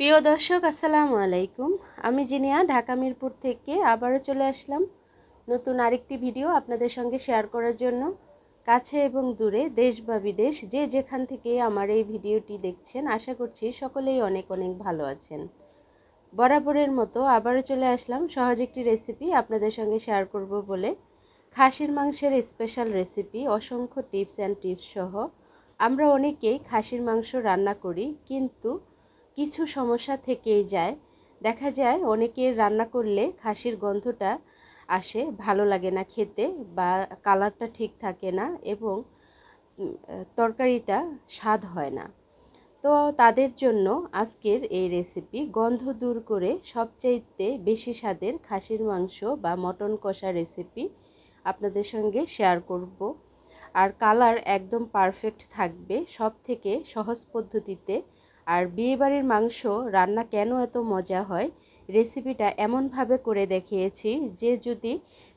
প্রিয় দর্শক, আসসালামু আলাইকুম। আমি জিনিয়া, ঢাকা মিরপুর থেকে আবারও চলে আসলাম নতুন আরেকটি ভিডিও আপনাদের সঙ্গে শেয়ার করার জন্য। কাছে এবং দূরে, দেশ বা বিদেশ, যে যেখান থেকে আমার এই ভিডিওটি দেখছেন, আশা করছি সকলেই অনেক অনেক ভালো আছেন। বরাবরের মতো আবারও চলে আসলাম। সহজ একটি রেসিপি আপনাদের সঙ্গে শেয়ার করব বলে। খাসির মাংসের স্পেশাল রেসিপি অসংখ্য টিপস অ্যান্ড টিপস সহ। আমরা অনেকেই খাসির মাংস রান্না করি, কিন্তু কিছু সমস্যা থেকেই যায়। দেখা যায় অনেকের রান্না করলে খাসির গন্ধটা আসে, ভালো লাগে না খেতে বা কালারটা ঠিক থাকে না এবং তরকারিটা স্বাদ হয় না। তো তাদের জন্য আজকের এই রেসিপি গন্ধ দূর করে সবচাইতে বেশি স্বাদের খাসির মাংস বা মটন কষা রেসিপি আপনাদের সঙ্গে শেয়ার করব। আর কালার একদম পারফেক্ট থাকবে। সব থেকে সহজ পদ্ধতিতে আর বিয়েবাড়ির মাংস রান্না কেন এত মজা হয়? রেসিপিটা এমনভাবে করে দেখিয়েছি যে যদি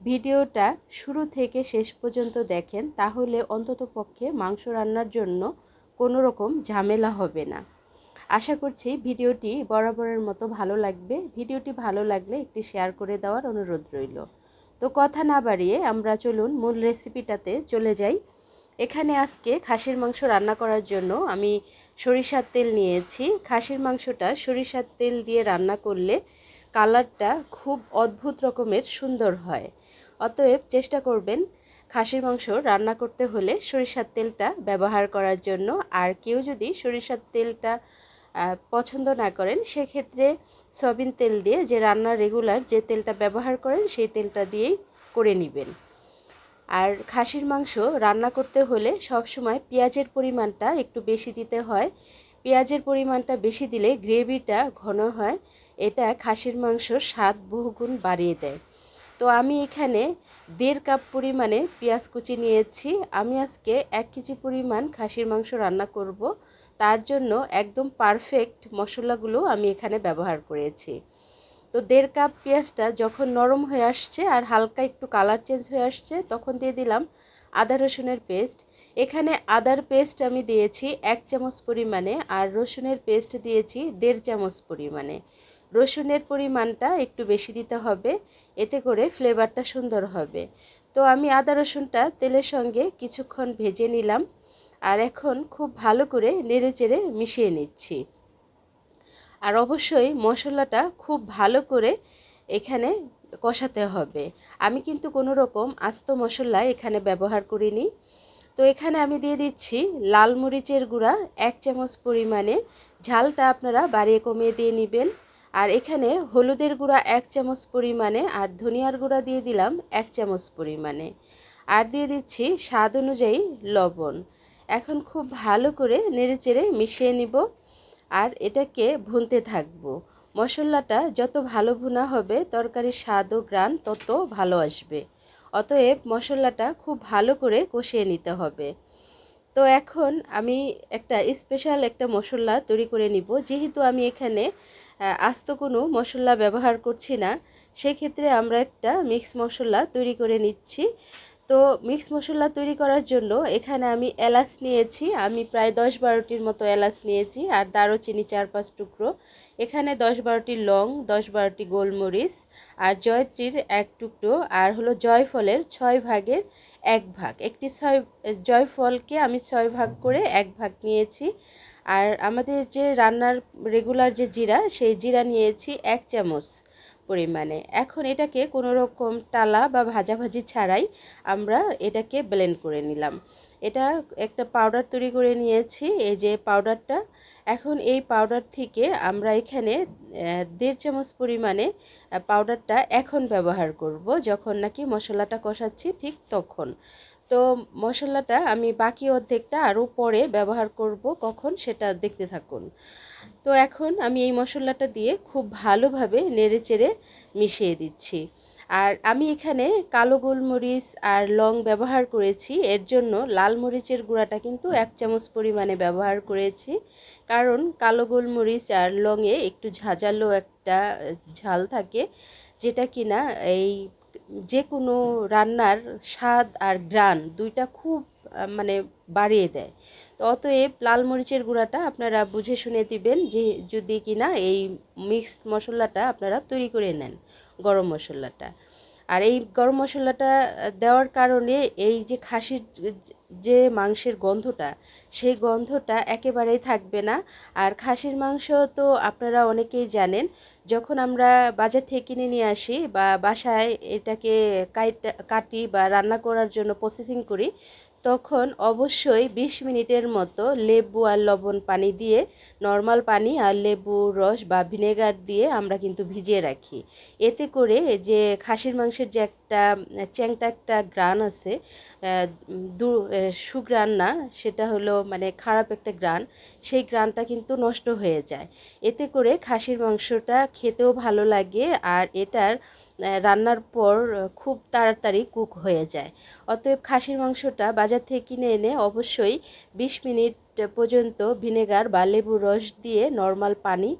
ভিডিওটা শুরু থেকে শেষ পর্যন্ত দেখেন, তাহলে অন্তত পক্ষে মাংস রান্নার জন্য কোনো রকম ঝামেলা হবে না। আশা করছি ভিডিওটি বরাবরের মতো ভালো লাগবে। ভিডিওটি ভালো লাগলে একটি শেয়ার করে দেওয়ার অনুরোধ রইল। তো কথা না বাড়িয়ে আমরা চলুন মূল রেসিপিটাতে চলে যাই। এখানে আজকে খাসির মাংস রান্না করার জন্য আমি সরিষার তেল নিয়েছি। খাসির মাংসটা সরিষার তেল দিয়ে রান্না করলে কালারটা খুব অদ্ভুত রকমের সুন্দর হয়। অতএব চেষ্টা করবেন খাসির মাংস রান্না করতে হলে সরিষার তেলটা ব্যবহার করার জন্য। আর কেউ যদি সরিষার তেলটা পছন্দ না করেন, সেক্ষেত্রে সয়াবিন তেল দিয়ে যে রান্না রেগুলার যে তেলটা ব্যবহার করেন, সেই তেলটা দিয়েই করে নেবেন। আর খাসির মাংস রান্না করতে হলে সব সময় পেঁয়াজের পরিমাণটা একটু বেশি দিতে হয়। পেঁয়াজের পরিমাণটা বেশি দিলে গ্রেভিটা ঘন হয়, এটা খাসির মাংস স্বাদ বহুগুণ বাড়িয়ে দেয়। তো আমি এখানে দেড় কাপ পরিমাণে পেঁয়াজ কুচি নিয়েছি। আমি আজকে এক কেজি পরিমাণ খাসির মাংস রান্না করব। তার জন্য একদম পারফেক্ট মশলাগুলো আমি এখানে ব্যবহার করেছি। তো দেড় কাপ পেঁয়াজটা যখন নরম হয়ে আসছে আর হালকা একটু কালার চেঞ্জ হয়ে আসছে, তখন দিয়ে দিলাম আদা রসুনের পেস্ট এখানে আদার পেস্ট আমি দিয়েছি এক চামচ পরিমাণে আর রসুনের পেস্ট দিয়েছি দেড় চামচ পরিমাণে। রসুনের পরিমাণটা একটু বেশি দিতে হবে, এতে করে ফ্লেভারটা সুন্দর হবে। তো আমি আদা রসুনটা তেলের সঙ্গে কিছুক্ষণ ভেজে নিলাম আর এখন খুব ভালো করে নেড়ে চেড়ে মিশিয়ে নিচ্ছি। আর অবশ্যই মশলাটা খুব ভালো করে এখানে কষাতে হবে। আমি কিন্তু কোনো রকম আস্ত মশলা এখানে ব্যবহার করিনি। তো এখানে আমি দিয়ে দিচ্ছি লাল মরিচের গুঁড়া, এক চামচ পরিমাণে। ঝালটা আপনারা বাড়িয়ে কমিয়ে দিয়ে নেবেন। আর এখানে হলুদের গুঁড়া এক চামচ পরিমাণে আর ধনিয়ার গুঁড়া দিয়ে দিলাম এক চামচ পরিমাণে। আর দিয়ে দিচ্ছি স্বাদ অনুযায়ী লবণ। এখন খুব ভালো করে নেড়েচেড়ে মিশিয়ে নিব। আর এটাকে ভুনতে থাকব। মশলাটা যত ভালো ভুনা হবে, তরকারির স্বাদ ও গ্রান তত ভালো আসবে। অতএব মশলাটা খুব ভালো করে কষিয়ে নিতে হবে। তো এখন আমি একটা স্পেশাল একটা মশলা তৈরি করে নিব। যেহেতু আমি এখানে আস্ত কোনো মশলা ব্যবহার করছি না, সেক্ষেত্রে আমরা একটা মিক্স মশলা তৈরি করে নিচ্ছি। তো মিক্স মশলা তৈরি করার জন্য এখানে আমি এলাচ নিয়েছি, আমি প্রায় দশ বারোটির মতো এলাচ নিয়েছি আর দারুচিনি চার পাঁচ টুকরো। এখানে দশ বারোটি লং, দশ বারোটি গোলমরিচ আর জয়ত্রীর এক টুকরো আর হলো জয়ফলের ছয় ভাগের এক ভাগ। একটি ছয়, জয়ফলকে আমি ছয় ভাগ করে এক ভাগ নিয়েছি আর আমাদের যে রান্নার রেগুলার যে জিরা, সেই জিরা নিয়েছি এক চামচ। পরিমাণে। এখন এটাকে কোনো রকম টালা বা ভাজাভাজি ছাড়াই আমরা এটাকে ব্লেন্ড করে নিলাম। এটা একটা পাউডার তৈরি করে নিয়েছি। এই যে পাউডারটা এখন এই পাউডার থেকে আমরা এখানে দেড় চামচ পরিমাণে পাউডারটা এখন ব্যবহার করব। যখন নাকি মশলাটা কষাচ্ছি ঠিক তখন। তো মশলাটা আমি বাকি অর্ধেকটা আরও পরে ব্যবহার করব কখন সেটা দেখতে থাকুন। তো এখন আমি এই মশলাটা দিয়ে খুব ভালোভাবে নেড়ে চেড়ে মিশিয়ে দিচ্ছি। আর আমি এখানে কালো গোলমরিচ আর লং ব্যবহার করেছি, এর জন্য লাল মরিচের গুঁড়াটা কিন্তু এক চামচ পরিমাণে ব্যবহার করেছি। কারণ কালো গোলমরিচ আর লংয়ে একটু ঝাঁঝালো একটা ঝাল থাকে, যেটা কিনা এই যে কোনো রান্নার স্বাদ আর গ্রান দুইটা খুব মানে বাড়িয়ে দেয়। তো অতএব লাল মরিচের গুঁড়াটা আপনারা বুঝে শুনে দিবেন যে, যদি কিনা এই মিক্সড মশলাটা আপনারা তৈরি করে নেন, গরম মশলাটা। আর এই গরম মশলাটা দেওয়ার কারণে এই যে খাসির যে মাংসের গন্ধটা, সেই গন্ধটা একেবারেই থাকবে না। আর খাসির মাংস তো আপনারা অনেকেই জানেন, যখন আমরা বাজার থেকে কিনে নিয়ে আসি বা বাসায় এটাকে কাটি বা রান্না করার জন্য প্রসেসিং করি তখন অবশ্যই ২০ মিনিটের মতো লেবু আর লবণ পানি দিয়ে, নর্মাল পানি আর লেবু রস বা ভিনেগার দিয়ে আমরা কিন্তু ভিজিয়ে রাখি। এতে করে যে খাসির মাংসের যে একটা, চ্যাংটা একটা গ্রান আছে দু সুগ্রান না, সেটা হলো মানে খারাপ একটা গ্রান, সেই গ্রানটা কিন্তু নষ্ট হয়ে যায়। এতে করে খাসির মাংসটা খেতেও ভালো লাগে আর এটার রান্নার পর খুব তাড়াতাড়ি কুক হয়ে যায়। অতএব খাসির মাংসটা বাজার থেকে কিনে এনে অবশ্যই বিশ মিনিট পর্যন্ত ভিনেগার বা লেবুর রস দিয়ে নর্মাল পানি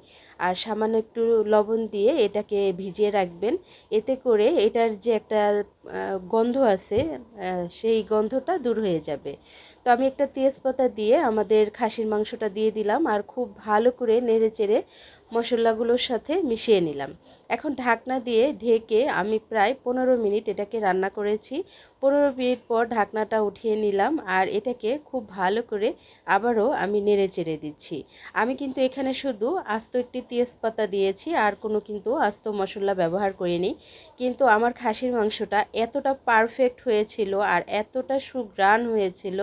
আর সামান্য একটু লবণ দিয়ে এটাকে ভিজিয়ে রাখবেন। এতে করে এটার যে একটা গন্ধ আছে সেই গন্ধটা দূর হয়ে যাবে। তো আমি একটা তেজপাতা দিয়ে আমাদের খাসির মাংসটা দিয়ে দিলাম আর খুব ভালো করে নেড়ে চেড়ে মশলাগুলোর সাথে মিশিয়ে নিলাম। এখন ঢাকনা দিয়ে ঢেকে আমি প্রায় পনেরো মিনিট এটাকে রান্না করেছি। পনেরো মিনিট পর ঢাকনাটা উঠিয়ে নিলাম আর এটাকে খুব ভালো করে আবারও আমি নেড়ে চেড়ে দিচ্ছি। আমি কিন্তু এখানে শুধু আস্ত একটি তেজপাতা দিয়েছি, আর কোনো কিন্তু আস্ত মশলা ব্যবহার করিনি। কিন্তু আমার খাসির মাংসটা এতটা পারফেক্ট হয়েছিল আর এতটা সুগ্রান হয়েছিল।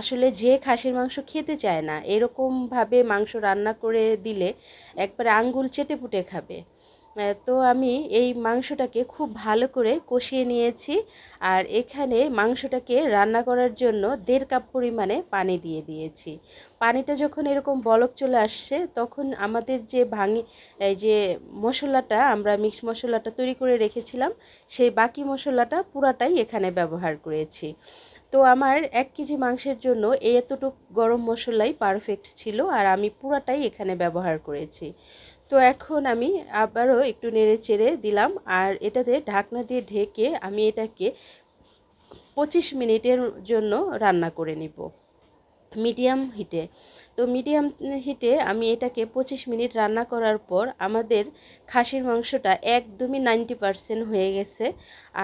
আসলে যে খাসির মাংস খেতে চায় না, এরকমভাবে মাংস রান্না করে দিলে একবারে আঙ্গুল চেটে পুটে খাবে। তো আমি এই মাংসটাকে খুব ভালো করে কষিয়ে নিয়েছি আর এখানে মাংসটাকে রান্না করার জন্য দেড় কাপ পরিমাণে পানি দিয়ে দিয়েছি। পানিটা যখন এরকম বলক চলে আসছে, তখন আমাদের যে ভাঙি যে মশলাটা, আমরা মিক্স মশলাটা তৈরি করে রেখেছিলাম, সেই বাকি মশলাটা পুরাটাই এখানে ব্যবহার করেছি। তো আমার এক কেজি মাংসের জন্য এতটুক গরম মশলাই পারফেক্ট ছিল আর আমি পুরাটাই এখানে ব্যবহার করেছি। তো এখন আমি আবারও একটু নেড়ে চেড়ে দিলাম আর এটাতে ঢাকনা দিয়ে ঢেকে আমি এটাকে পঁচিশ মিনিটের জন্য রান্না করে নিব। মিডিয়াম হিটে। তো মিডিয়াম হিটে আমি এটাকে পঁচিশ মিনিট রান্না করার পর আমাদের খাসির মাংসটা একদমই নাইনটি পারসেন্ট হয়ে গেছে।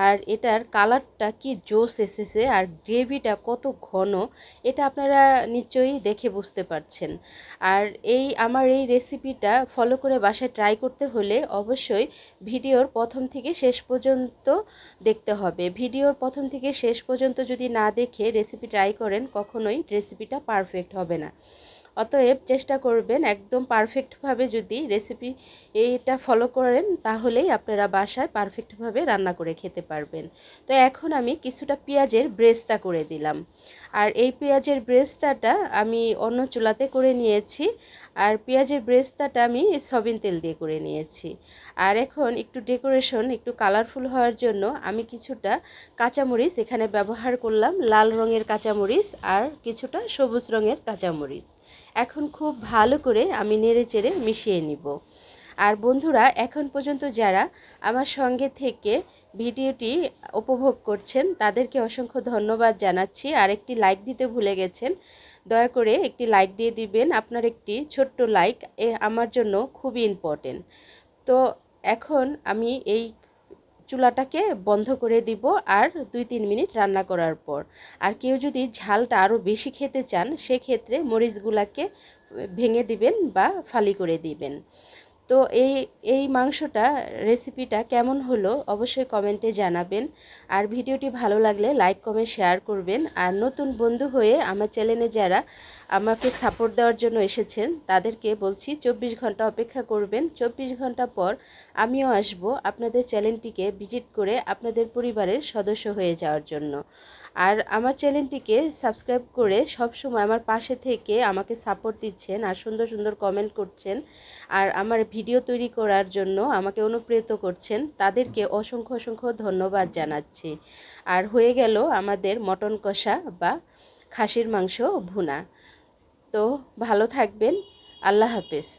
আর এটার কালারটা কি জোস এসেছে আর গ্রেভিটা কত ঘন, এটা আপনারা নিশ্চয়ই দেখে বুঝতে পারছেন। আর এই, আমার এই রেসিপিটা ফলো করে বাসায় ট্রাই করতে হলে অবশ্যই ভিডিওর প্রথম থেকে শেষ পর্যন্ত দেখতে হবে। ভিডিওর প্রথম থেকে শেষ পর্যন্ত যদি না দেখে রেসিপি ট্রাই করেন, কখনোই রেসিপিটা পারফেক্ট হবে না। অতএব চেষ্টা করবেন একদম পারফেক্টভাবে যদি রেসিপি এইটা ফলো করেন, তাহলেই আপনারা বাসায় পারফেক্টভাবে রান্না করে খেতে পারবেন। তো এখন আমি কিছুটা পেঁয়াজের ব্রেস্তা করে দিলাম। আর এই পেঁয়াজের ব্রেস্তাটা আমি অন্য চুলাতে করে নিয়েছি, আর পেঁয়াজের ব্রেস্তাটা আমি সবিন তেল দিয়ে করে নিয়েছি। আর এখন একটু ডেকোরেশন একটু কালারফুল হওয়ার জন্য আমি কিছুটা কাঁচামরিচ এখানে ব্যবহার করলাম, লাল রঙের কাঁচামরিচ আর কিছুটা সবুজ রঙের কাঁচামরিচ। এখন খুব ভালো করে আমি নেড়ে চেড়ে মিশিয়ে নিব। আর বন্ধুরা, এখন পর্যন্ত যারা আমার সঙ্গে থেকে ভিডিওটি উপভোগ করছেন, তাদেরকে অসংখ্য ধন্যবাদ জানাচ্ছি। আর একটি লাইক দিতে ভুলে গেছেন, দয়া করে একটি লাইক দিয়ে দিবেন। আপনার একটি ছোট্ট লাইক এ আমার জন্য খুবই ইম্পর্টেন্ট তো এখন আমি এই চুলাটাকে বন্ধ করে দিব আর দুই তিন মিনিট রান্না করার পর। আর কেউ যদি ঝালটা আরও বেশি খেতে চান, সেক্ষেত্রে মরিচগুলাকে ভেঙে দিবেন বা ফালি করে দিবেন। তো এই এই মাংসটা রেসিপিটা কেমন হলো অবশ্যই কমেন্টে জানাবেন। আর ভিডিওটি ভালো লাগলে লাইক কমেন্ট শেয়ার করবেন। আর নতুন বন্ধু হয়ে আমার চ্যানেলে যারা আমাকে সাপোর্ট দেওয়ার জন্য এসেছেন, তাদেরকে বলছি চব্বিশ ঘণ্টা অপেক্ষা করবেন। চব্বিশ ঘণ্টা পর আমিও আসব আপনাদের চ্যানেলটিকে ভিজিট করে আপনাদের পরিবারের সদস্য হয়ে যাওয়ার জন্য। আর আমার চ্যানেলটিকে সাবস্ক্রাইব করে সব সময় আমার পাশে থেকে আমাকে সাপোর্ট দিচ্ছেন আর সুন্দর সুন্দর কমেন্ট করছেন। আর আমার ভিডিও তৈরি করার জন্য আমাকে অনুপ্রেরিত করছেন। তাদেরকে অসংখ্য অসংখ্য ধন্যবাদ জানাচ্ছি। আর হয়ে গেল আমাদের মটন কষা বা খাসির মাংস ভুনা। তো ভালো থাকবেন। আল্লাহ হাফেজ।